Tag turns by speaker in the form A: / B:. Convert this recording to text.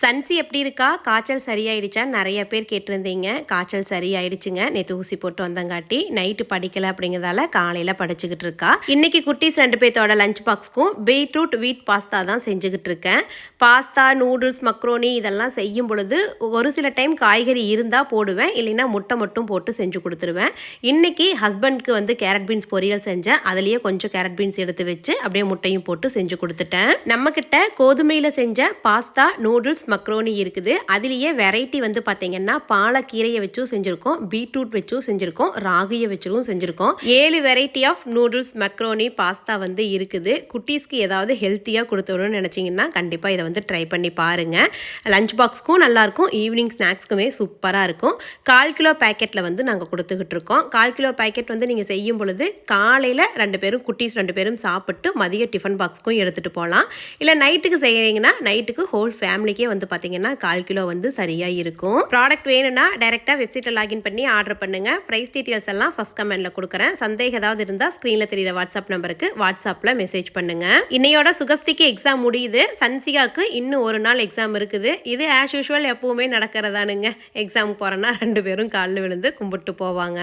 A: சன்சி எப்படி இருக்கா? காய்ச்சல் சரியாயிடுச்சா? நிறைய பேர் கேட்டிருந்தீங்க. காய்ச்சல் சரியாயிடுச்சுங்க. நேற்று ஊசி போட்டு வந்தங்காட்டி நைட்டு படிக்கல அப்படிங்கிறதால காலையில் படிச்சுக்கிட்டு இருக்கா. இன்னைக்கு குட்டீஸ் ரெண்டு பேர்த்தோட லஞ்ச் பாக்ஸ்க்கும் பீட்ரூட் வீட் பாஸ்தா தான் செஞ்சுக்கிட்டு இருக்கேன். பாஸ்தா நூடுல்ஸ் மக்ரோனி இதெல்லாம் செய்யும் பொழுது ஒரு சில டைம் காய்கறி இருந்தால் போடுவேன். இல்லைன்னா முட்டை மட்டும் போட்டு செஞ்சு கொடுத்துருவேன். இன்னைக்கு ஹஸ்பண்ட்க்கு வந்து கேரட் பீன்ஸ் பொரியல் செஞ்சேன். அதுலேயே கொஞ்சம் கேரட் பீன்ஸ் எடுத்து வச்சு அப்படியே முட்டையும் போட்டு செஞ்சு கொடுத்துட்டேன். நம்மக்கிட்ட கோதுமையில் செஞ்ச பாஸ்தா நூடுல்ஸ் மக்ரோனி இருக்குது. அதுலேயே வெரைட்டி வந்து பார்த்தீங்கன்னா பாலக்கீரையை வச்சும் செஞ்சுருக்கோம் பீட்ரூட் வச்சும் செஞ்சுருக்கோம் ராகியை வச்சும் செஞ்சுருக்கோம். ஏழு variety of noodles macaroni pasta வந்து இருக்குது. குட்டீஸ்க்கு ஏதாவது ஹெல்த்தியாக கொடுத்துடணும்னு நினச்சிங்கன்னா கண்டிப்பாக இதை வந்து ட்ரை பண்ணி பாருங்கள் லஞ்ச் பாக்ஸ்க்கும் நல்லாயிருக்கும் ஈவினிங் ஸ்நாக்ஸ்க்குமே சூப்பராக இருக்கும். கால் கிலோ பேக்கெட்டில் வந்து நாங்கள் கொடுத்துக்கிட்டு இருக்கோம். கால் கிலோ பேக்கெட் வந்து நீங்கள் செய்யும் பொழுது காலையில் ரெண்டு பேரும் குட்டீஸ் ரெண்டு பேரும் சாப்பிட்டு மதிய டிஃபன் பாக்ஸ்க்கும் எடுத்துகிட்டு போகலாம் இல்லை நைட்டுக்கு செய்கிறீங்கன்னா நைட்டுக்கு ஹோல் ஃபேமிலிக்கே வந்து வந்து பார்த்தீங்கன்னா கால் கிலோ வந்து சரியாக இருக்கும். ப்ராடக்ட் வேணும்னா டைரெக்டாக வெப்சைட்டில் லாகின் பண்ணி ஆர்டர் பண்ணுங்கள் ப்ரைஸ் டீட்டெயில்ஸ் எல்லாம் ஃபஸ்ட் கமெண்ட்டில் கொடுக்குறேன். சந்தேகம் ஏதாவது இருந்தால் ஸ்க்ரீனில் தெரியுற வாட்ஸ்அப் நம்பருக்கு வாட்ஸ்அப்பில் மெசேஜ் பண்ணுங்கள் இன்னையோட சுகஸ்திக்கு எக்ஸாம் முடியுது. சன்சிகாவுக்கு இன்னும் ஒரு நாள் எக்ஸாம் இருக்குது. இது ஆஸ் யூஷுவல் எப்பவுமே நடக்கிறதானுங்க. எக்ஸாம் போகிறேன்னா ரெண்டு பேரும் காலில் விழுந்து கும்பிட்டு போவாங்க.